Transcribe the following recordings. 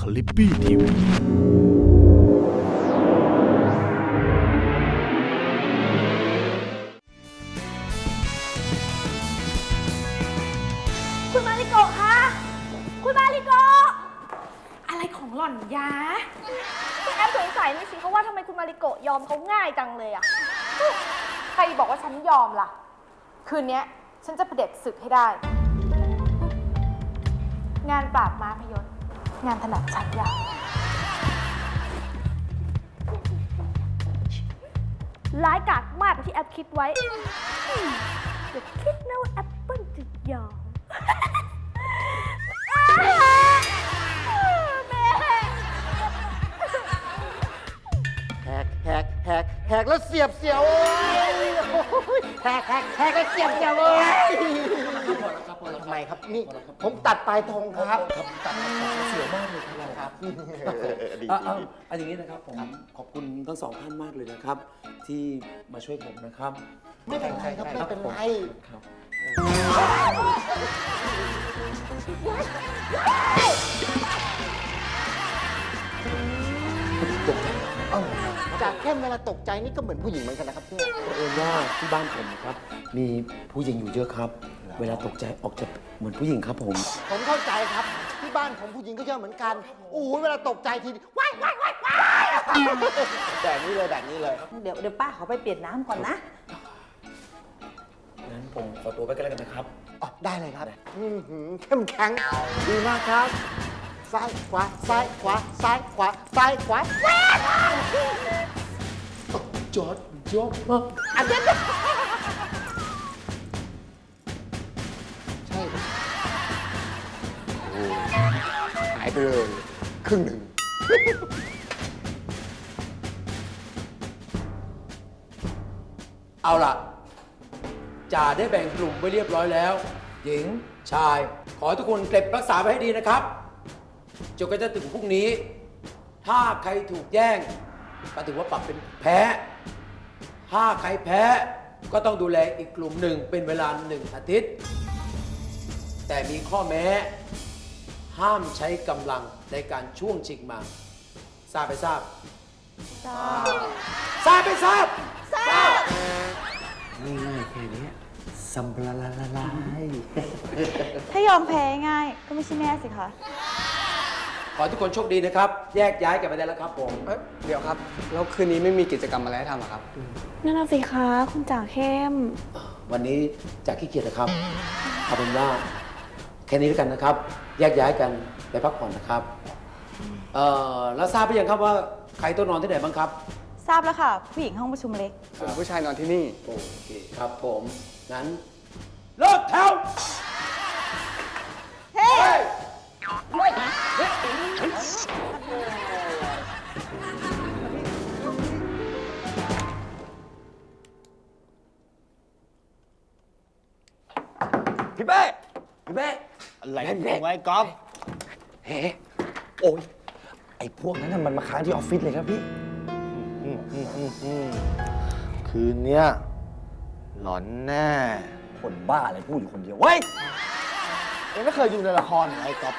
คลิปปี้ทีวีคุณมาริโกะคะ คุณมาริโกะอะไรของหล่อนยะคุณแอปสงสัยนี่สิเขาว่าทำไมคุณมาริโกะยอมเขาง่ายจังเลยอะใครบอกว่าฉันยอมล่ะ คืนเนี้ย ฉันจะเผด็จศึกให้ได้ งานปราบม้าพยศ งานถนัดฉันอยากร้ายกาจมากกว่าที่แอปคิดไว้อืมอย่าคิดนะว่าแอปเปิลจะยอมแม่แหกแฮก กแหกแล้วเสียบเสียวโอ้ยแหกแหกแหกแล้วเสียบเสียวเลยทำไมครับนี่ผมตัดปลายธงครับ ตัดเสียวมากเลยครับครับดีอะดีเอาอันอย่างนี้นะครับผมขอบคุณทั้งสองท่านมากเลยนะครับ ที่มาช่วยผมนะครับไม่เป็นไรครับไม่เป็นไร ครับเอ้า จากแค่เวลาตกใจนี่ก็เหมือนผู้หญิงเหมือนกันนะครับเนี่ยเออว่าที่บ้านผมนะครับ มีผู้หญิงอยู่เยอะครับ เวลาตกใจออกจะเหมือนผู้หญิงครับผม ผมเข้าใจครับ ที่บ้านผมผู้หญิงก็เยอะเหมือนกันโอ้โหเวลาตกใจทีนี้ว้ายว้ายว้ายว้ายแบบนี้เลยแบบนี้เลย เดี๋ยวเดี๋ยวป้าขอไปเปลี่ยนน้ำก่อนนะ งั้นผมขอตัวไปกันแล้วกันนะครับ อ๋อได้เลยครับ อื้อหือเข้มแข็งดีมากครับ ซ้ายขวาซ้ายขวาซ้ายขวาซ้ายขวาจอดจอดมากอันนี้ใช่โอ้หายไปเลยครึ่งหนึ่งเอาล่ะจ่าได้แบ่งกลุ่มไว้เรียบร้อยแล้ว หญิงชาย ขอให้ทุกคนเก็บรักษาไว้ให้ดีนะครับ จนกระทั่งถึงพรุ่งนี้ ถ้าใครถูกแย่ง ก็ถือว่าปรับเป็นแพ้ ถ้าใครแพ้ก็ต้องดูแลอีกกลุ่มหนึ่งเป็นเวลาหนึ่งอาทิตย์ แต่มีข้อแม้ ห้ามใช้กำลังในการช่วงชิงมา ทราบไปทราบ ทราบทราบไปทราบง่ายๆแค่เนี้ยสัมบลาลาลาลาย ถ้ายอมแพ้ง่ายก็ไม่ใช่แม่สิคะข อให้ทุกคนโชคดีนะครับ แยกย้ายกันไปได้แล้วครับผม เอ้ยเดี๋ยวครับ แล้วคืนนี้ไม่มีกิจกรรมอะไรให้ทำเหรอครับ นั่นน่ะสิคะคุณจ่าเข้ม วันนี้จากขี้เกียจนะครับเอาเป็นว่าแค่นี้แล้วกันนะครับ แยกย้ายกันไปพักผ่อนนะครับเอ่อแล้วทราบไปยังครับว่าใครต้องนอนที่ไหนบ้างครับ ทราบแล้วค่ะ ผู้หญิงห้องประชุมเล็ก ส่วนผู้ชายนอนที่นี่ โอเคครับผมงั้นเลิกแถว อะไรของไว้ก๊อฟเฮ้โอ้ยไอ้พวกนั้นน่ะมันมาค้างที่ออฟฟิศเลยครับพี่คืนเนี้ยหลอนแน่ คนบ้าอะไรพูดอยู่คนเดียวเว้ยเองไม่เคยดูในละครเหรอไอ้ก๊อฟ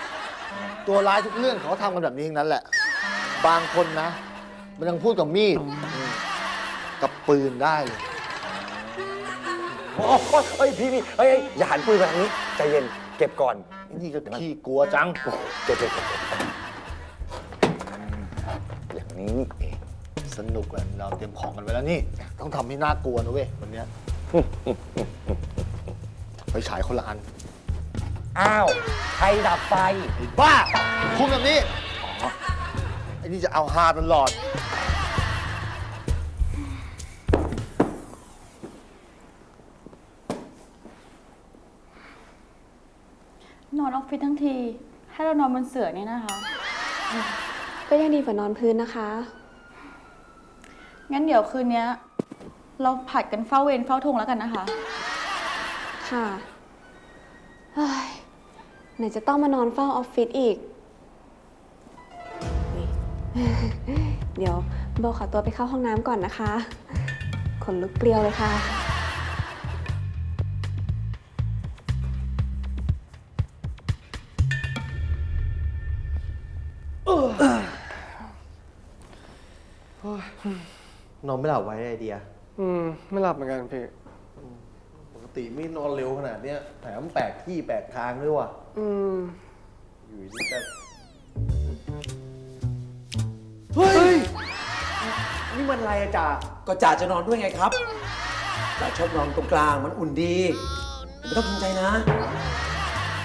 ตัวร้ายทุกเรื่องเขาทำกันแบบนี้ทั้งนั้นแหละ บางคนนะ มันยังพูดกับมีดกับปืนได้เลย โอ้โหเฮ้ยพี่พี่เฮ้ยเฮ้ยอย่าหันปืนมาทางนี้ ใจเย็น เก็บก่อน นี่ก็ขี้กลัวจังโอ้โหเก็บเก็บเก็บเก็บอย่างนี้นี่เองสนุกเลยเราเตรียมของกันไว้แล้วนี่ ต้องทำให้น่ากลัวนะเว้ยวันเนี้ยไปฉายคนละอันอ้าว ใครดับไฟ ไอ้บ้า คุณแบบนี้ไอ้นี่จะเอาฮาตลอด นอนออ ฟฟิศทั้งที ให้เรานอนบนเสื่อเนี่ยนะคะ ก็ยังดีกว่านอนพื้นนะคะ งั้นเดี๋ยวคืนเนี้ย เราผัดกันเฝ้าเวรเฝ้าทงแล้วกันนะคะ ค่ะเฮ้ยไหนจะต้องมานอนเฝ้าออฟฟิศอีก เดี๋ยวโบขอตัวไปเข้าห้องน้ำก่อนนะคะ ขนลุกเปรี้ยวเลยค่ะ นอนไม่หลับไว้ไอเดีย อืม ไม่หลับเหมือนกันพี่ปกติไม่นอนเร็วขนาดเนี้ยแถมแปลกที่แปลกทางด้วยว่ะ อืม อยู่ที่จะเฮ้ย นี่มันอะไรอะจ่าก็จ่าจะนอนด้วยไงครับจ่าชอบนอนตรงกลางมันอุ่นดีไม่ต้องทำใจนะ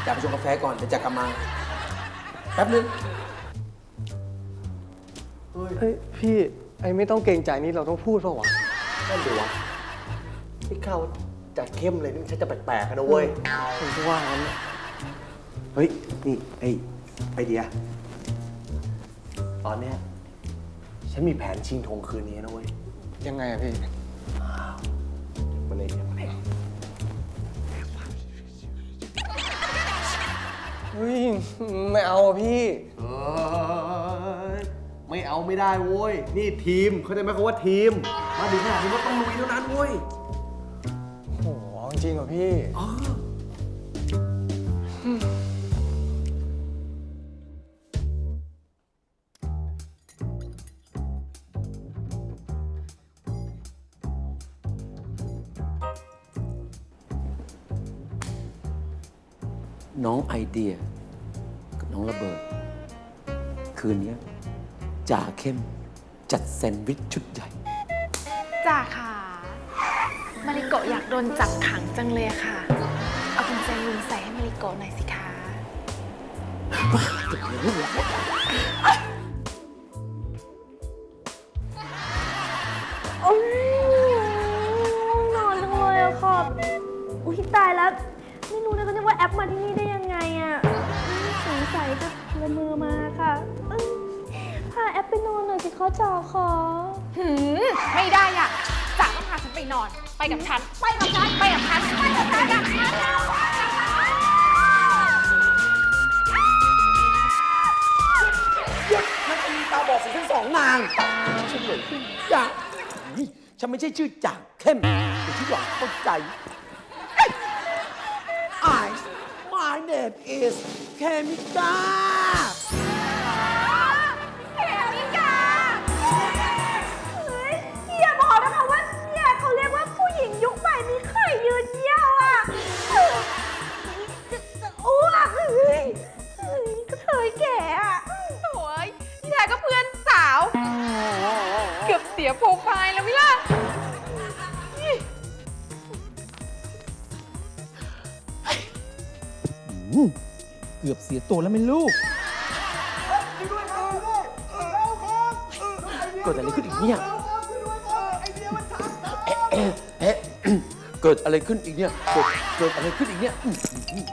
จ่าไปชงกาแฟก่อนเดี๋ยวจ่ากลับมา แป๊บนึง เฮ้ย พี่ ไอ้ไม่ต้องเกรงใจนี่เราต้องพูดเปล่าวะ นั่นดีวะนี่เข้าจัดเข้มเลยนี่มันชักจะแปลกๆกันนะเว้ย ผมก็ว่างั้นเฮ้ย นี่ ไอไอเดีย ตอนเนี้ยฉันมีแผนชิงธงคืนนี้นะเว้ยยังไงอะพี่มันไอเดียมาเนี่ยเฮ้ย ไม่เอาอะพี่ เอ้ยไม่ เอาไม่ได้เว้ย นี่ทีมเข้าใจไหมคำว่าทีม มาถึงขนาดนี้ก็ต้องลุยเท่านั้นเว้ยโอ้โหเอาจริงเหรอพี่น้องไอเดียกับน้องระเบิด คืนนี้ จ่าเข้ม จัดแซนด์วิชชุดใหญ่ จ่าค่ะ มาริโกะอยากโดนจับขังจังเลยค่ะ เอากุญแจมือใส่ให้มาริโกะหน่อยสิคะโอ้ยนอนจังเลยอะค่ะอุ้ยตายแล้ว ไม่รู้นะก็นึกว่าแอปมาที่นี่ได้ยังไงอะสงสัยจะละเมอมาค่ะเอ้ยพา แอปไปนอนหน่อยสิคะจ่าค่ะหืมไม่ได้อะจ่าต้องพาฉันไปนอน ไปกับฉัน ไปกับฉัน ไปกับฉัน ไปกับฉันกับฉันหยุดนักตีตาบอดสีทั้งสองนางเฉลยขึ้นจ่าฉันไม่ใช่ชื่อจ่าเข้มแต่ที่หลังเข้าใจ I my name is เอบเสียโปรไฟล์แล้วไหมล่ะเกือบเสียตัวแล้วไหม่ลูกเกิดอะไรขึ้นอีกเนี่ยเอ๊ะเอ๊ะเกิดอะไรขึ้นอีกเนี่ยเกิดเกิดอะไรขึ้นอีกเนี่ยอื้อหือ